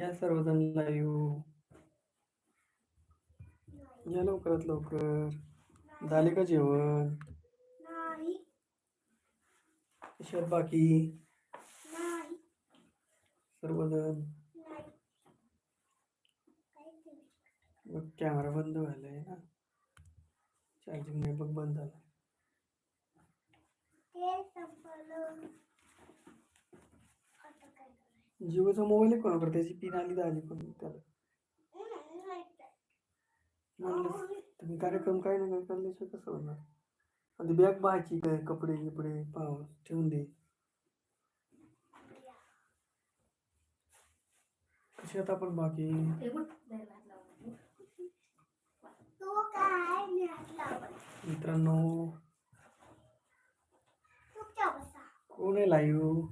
या सर्वजण लाईव्ह या लवकरात लवकर. झाले का जेवण? कशात बाकी? सर्वजण. मग कॅमेरा बंद व्हायलाय ना? चार्जिंग नाही बघ बंद झाला ते संपलं आता काय करायचं? जिओचा मोबाईल आहे कोणाकडे त्याची पिन आली तर आली पण त्याला. म्हणलं तुम्ही कार्यक्रम काय नाही काय करल्याशिवाय कसं होणार आणि बॅग पाहायची काय कपडे गिपडे पाव ठेवून दे कशात आपण बाकी मित्रांनो कोण आहे लाईव्ह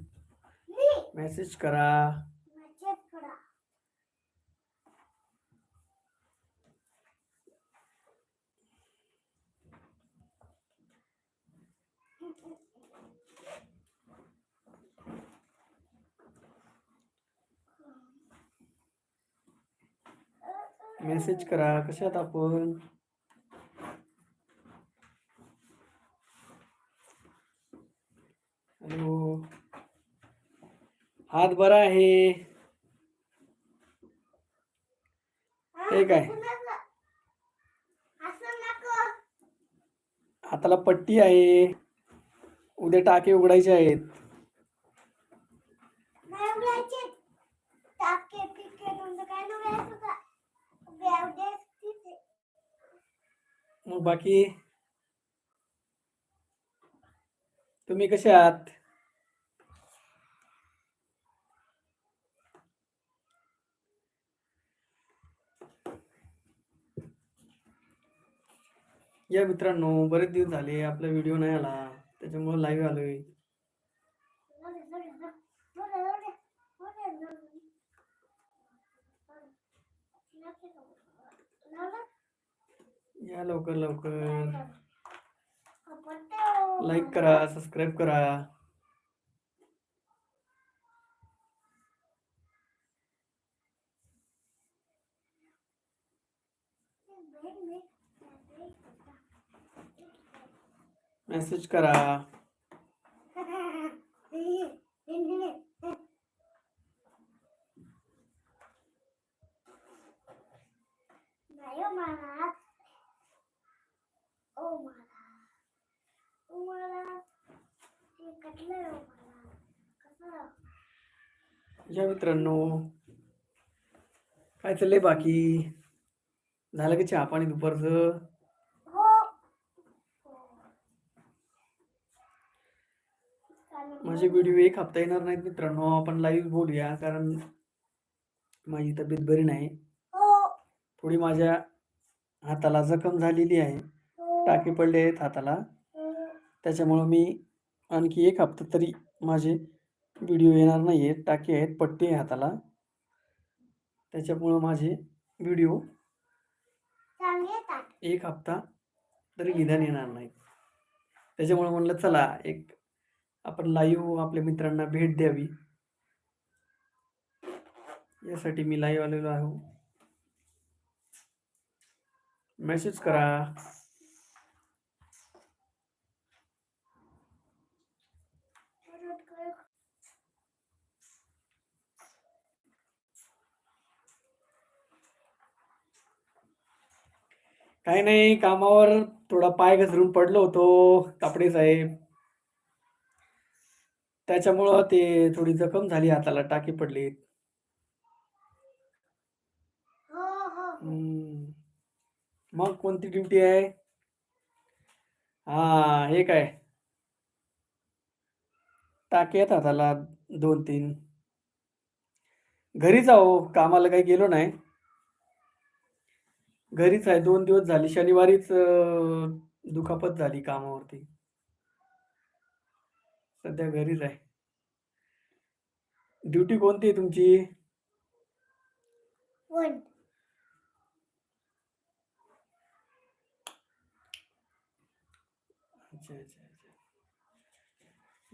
मेसेज करा. माझ्याकडं मेसेज करा. कशात आपण? हात बरा आहे. हे काय? हाताला पट्टी आहे. उद्या टाके उघडायचे आहेत. मग बाकी? तुम्ही कसे आहात? या मित्रांनो बरेच दिवस झाले आपला व्हिडिओ नाही आला त्याच्यामुळे लाईव्ह आलोय. या लवकर लवकर. लाईक करा सबस्क्राईब करा मेसेज करा. हो हो या मित्रांनो काय चाललंय बाकी? झालं की चहा पाणी दुपारचं हो व्हिडिओ एक हप्ता येणार नाहीत मित्रांनो. आपण लाईव्ह बोलूया कारण माझी तब्येत बरी नाही. हो. थोडी माझ्या हाताला जखम झालेली आहे. हो. टाके पडले आहेत हाताला. हो. त्याच्यामुळं मी आणखी एक हप्ता तरी माझे व्हिडिओ येणार नाही आहेत टाके आहेत पट्टी आहे हाताला. त्याच्यामुळं माझे व्हिडिओ एक हप्ता तरी निदान येणार नाही त्याच्यामुळे म्हणलं चला एक आपण लाईव्ह आपल्या मित्रांना भेट द्यावी. यासाठी मी लाईव्ह आलेलो आहे. मेसेज करा. काही नाही कामावर थोडा पाय घसरून पडलो होतो कापडे साहेब. त्याच्यामुळं ते थोडी जखम झाली हाताला टाके पडली. हो हो हम्म. मग कोणती ड्युटी आहे? हा हे काय? टाके आहेत हाताला दोन तीन घरीच आहो कामाला काही गेलो नाही. घरीच आहे दोन दिवस झाले. शनिवारीच दुखापत झाली कामावरती. सध्या घरीच आहे. ड्युटी कोणती आहे तुमची? अच्छा अच्छा अच्छा.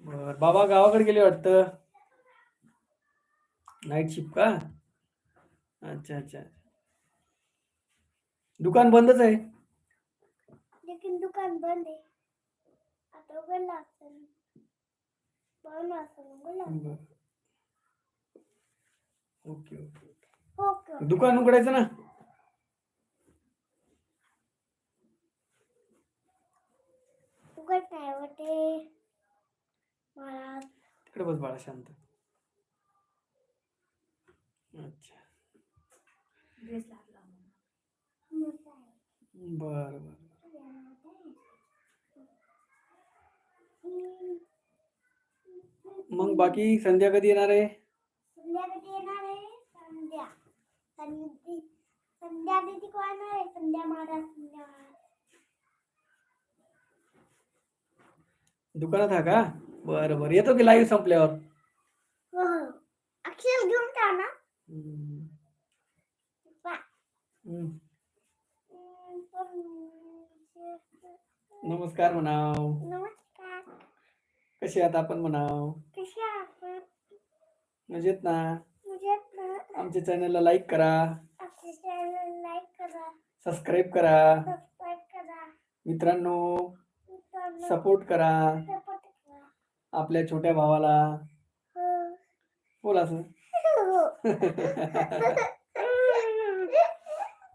बर बाबा गावाकडे गेले वाटतं? नाईट शिफ्ट का? अच्छा अच्छा. दुकान बंदच आहे? लेकिन दुकान बंद आहे. आता उघडलं ओके ओके ओके दुकान उघडायचं ना उघड नाही वाटे मला तिकडे बस बाळा शांत अच्छा ड्रेस लागला बर बर मग बाकी संध्या कधी येणार आहे? संध्या कधी येणार आहे? संध्या. संधी संध्या दिदी कोण आहे? संध्या महाराज संध्या दुकानात हा का? बरं बरं. येतो की लाईव्ह संपल्यावर? हो हो. अक्षर घेऊन जा ना. हम्म. पा. हम्म. हम्म, पण- नमस्कार म्हणाव. नमस्कार. कसे आहात आपण म्हणाव? कसे आपण मजेत ना? आमच्या चॅनलला लाईक करा. आपल्या चॅनल लाईक करा. सबस्क्राईब करा. सबस्क्राईब करा. मित्रांनो सपोर्ट करा. support करा. आपल्या छोट्या भावाला. हो. बोला असं. हो.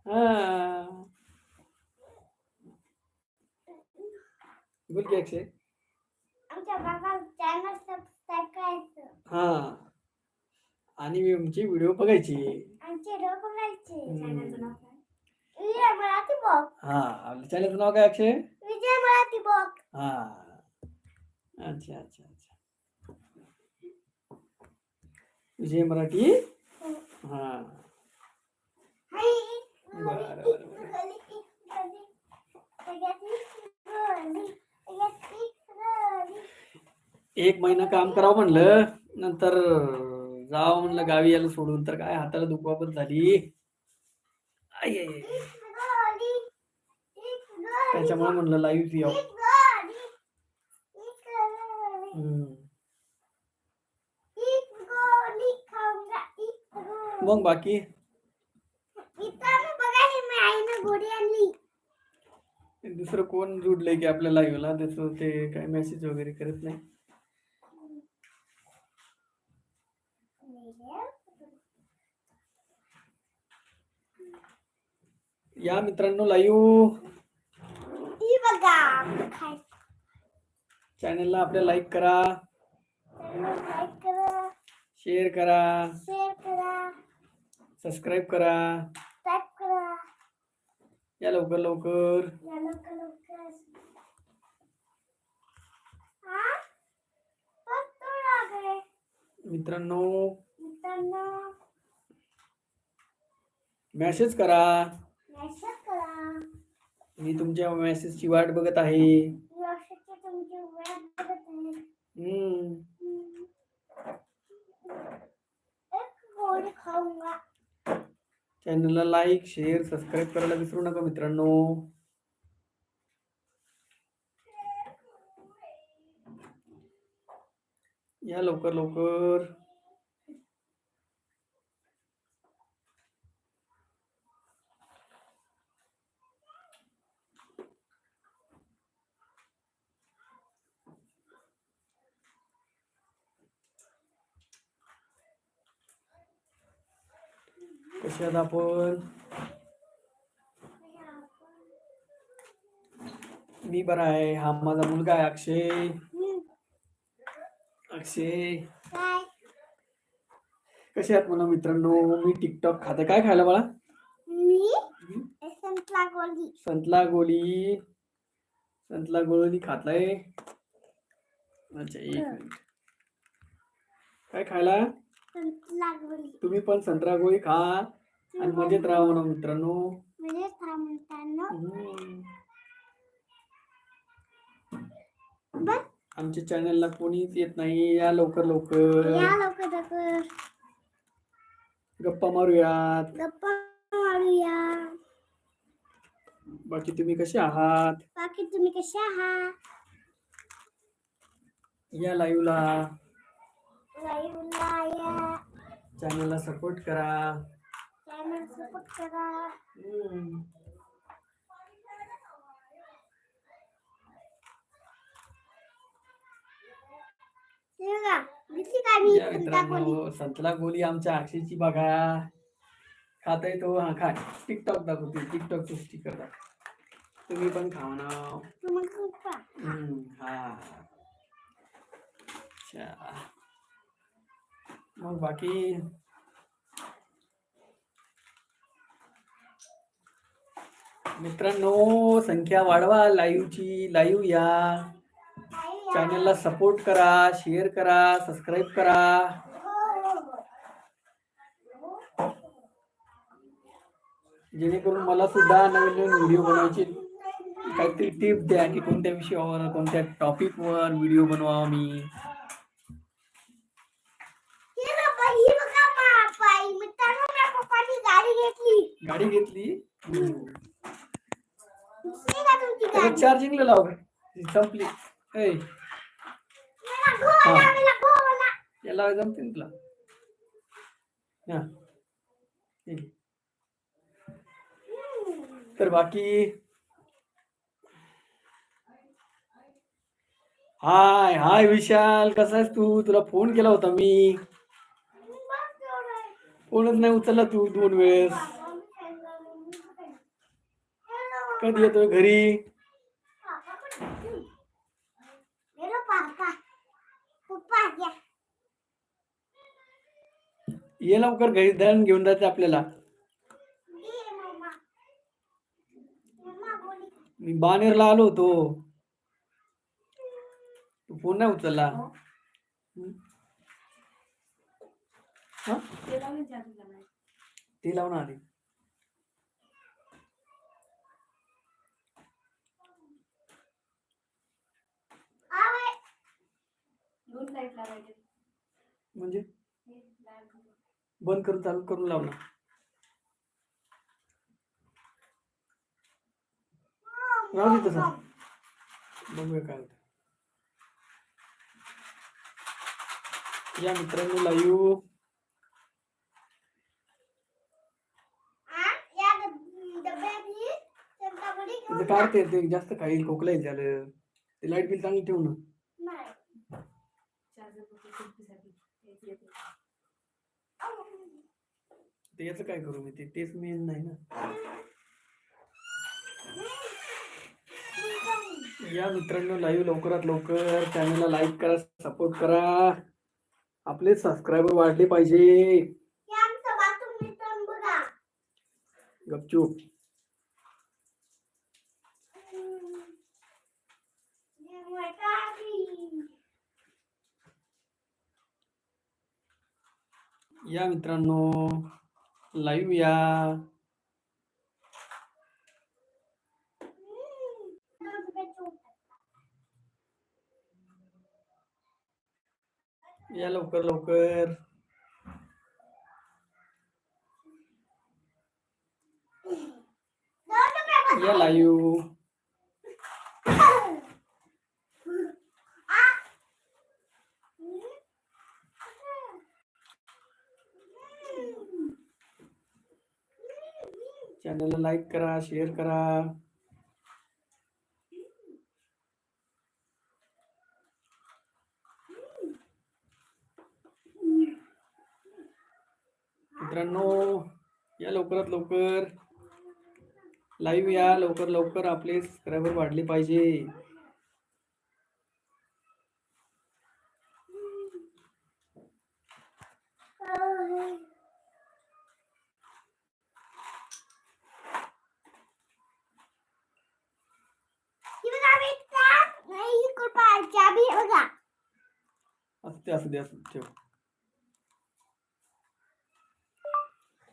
हा. बोल की अक्षय आमच्या बाबा चॅनल सबस्क्राईब करायचं हा. आणि आमची व्हिडिओ बघायची. आमचे व्हिडिओ बघायचे. चॅनलचं नाव काय? विजय मराठी बॉक हा. आपल्या चॅनलचं नाव काय अक्षय? विजय मराठी बॉक हा. अच्छा अच्छा अच्छा. विजय मराठी? हा. बरं, बरं, बरं. एक महिना काम करावं म्हणलं नंतर जावं म्हणलं गावी यायला सोडून तर काय हाताला दुखापत झाली. आई, त्याच्यामुळे म्हणलं लाईव्ह याव हम्म. मग बाकी? दुसरं कोण जुडलंय की आपल्या लाईव्हला त्याचं ते काय मेसेज वगैरे करत नाही? या मित्रांनो लाईव्ह चॅनलला आपल्या लाईक करा. शेअर करा. सबस्क्राईब करा. या लवकर लवकर. मित्रांनो. मेसेज करा. मी तुमच्या मेसेजची वाट बघत आहे. चॅनलला लाईक शेअर सबस्क्राईब करायला विसरू नका मित्रांनो. या लवकर लवकर. आहात आपण? मी बरा आहे. हा माझा मुलगा आहे अक्षय. अक्षय. कसे आहात म्हणा मित्रांनो? मी टिकटॉक खाते. काय खायला मला संतला गोळी संतला गोळी संतला गोळी खाताय? अच्छा एक मिनिट. काय खायला? तुम्ही पण संत्रा गोळी खा. आणि मजेत राहा म्हणा मित्रांनो. म्हणजे आमच्या चॅनलला कोणीच येत नाही या लवकर लवकर. या लवकर लवकर. गप्पा मारूयात गप्पा मारूया. बाकी तुम्ही कसे आहात? बाकी तुम्ही कसे आहात? या लाईव्हला लाईव्हला या. चॅनलला सपोर्ट करा. सपोर्ट करा या मित्रांनो संतला गोली आमच्या अक्षयची बघा. खाता येतो हा खा. टिकटॉक दाखवते टिकटॉकचं स्टिकर दाखव तुम्ही पण खावा ना हा. अच्छा. मग बाकी मित्रांनो संख्या वाढवा लाईव्हची लाईव्ह या. चॅनलला सपोर्ट करा शेअर करा सबस्क्राईब करा. जेणेकरून मला सुद्धा नवीन नवीन व्हिडिओ बनवायचे काहीतरी टिप द्या की कोणत्या विषयावर कोणत्या टॉपिकवर व्हिडिओ बनवावा मी गाडी घेतली गाडी घेतली गाडी चार्जिंगला लाव ती संपली. ऐ. याला जमते ना तुला? हा. तर बाकी हाय हाय विशाल. कसा आहेस तू? तुला फोन केला होता मी. फोनच नाही उचलला तू दोन वेळेस. कधी येतोय घरी? ये लवकर घरी दळण घेऊन जायचं आपल्याला मी बानेरला आलो होतो तू फोन नाही उचलला. हा? ते लावून आले म्हणजे. बंद करून चालू करून लावला राहू दे तसा. बघूया काय होतं. या मित्रांनो लाईव्ह काढते ते जास्त काही खोकला येईल झालं ते लाइट बिल चांगली ठेवू ना तर याचं काय करू मी ते? तेच मेन नाही ना. या मित्रांनो लाईव्ह लवकरात लवकर चॅनलला लाईक करा सपोर्ट करा. आपले सबस्क्रायबर वाढले पाहिजे. गपचूप. या मित्रांनो लाईव्ह या दोन रुपयाचं होतं. या लवकर लवकर दोन रुपयाचं. या लाईव्ह लाईक करा शेअर करा. मित्रांनो या लवकरात लवकर. लाईव्ह या लवकर लवकर आपले सबस्क्रायबर वाढले पाहिजे ही बघा मित्रा. नाही, ही कृपा चाबी आहे बघा दे असू दे असू ठेव.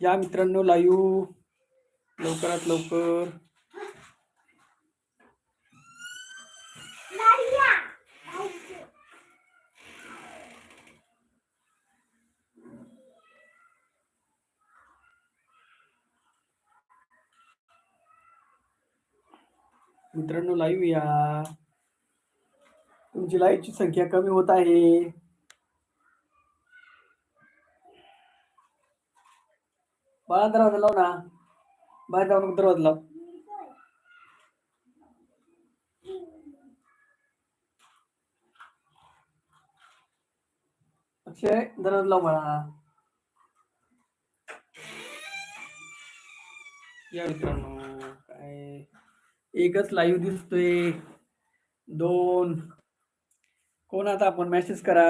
या मित्रांनो लाईव्ह लवकरात लवकर. मित्रांनो लाईव्ह या. तुमची लाईव्हची संख्या कमी होत आहे. बाळा दरवाजा लाव ना. बाहेर जाऊन दरवाजा लाव. अक्षय दरवाजा लाव बाळा. या मित्रांनो काय? एकच लाईव्ह दिसतोय. दोन. कोण आता आपण? मेसेज करा.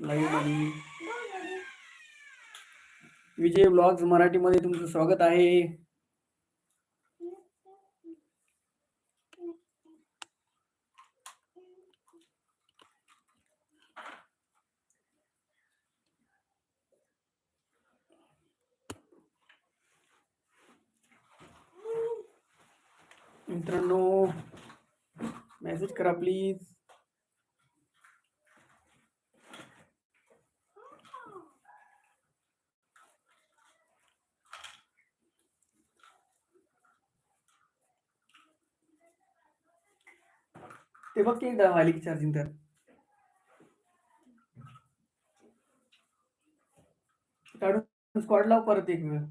लाईव्हमध्ये विजय ब्लॉग्स मराठीमध्ये तुमचं स्वागत आहे. मित्रांनो मेसेज करा प्लीज ते बघ की एकदा की चार्जिंग तर. काढून लाव परत एक वेळ.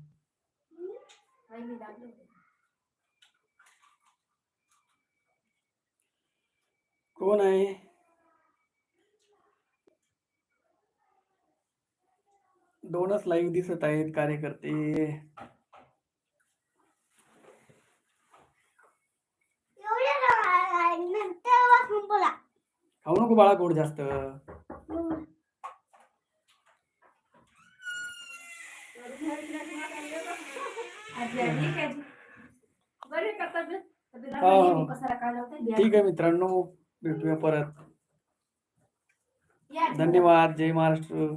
कोण आहे? दोनच लाईव्ह दिसत आहेत, कार्यकर्ते. खाऊ नको बाळा गोड जास्त. हो, हो. ठीक आहे मित्रांनो भेटूया परत. धन्यवाद जय महाराष्ट्र.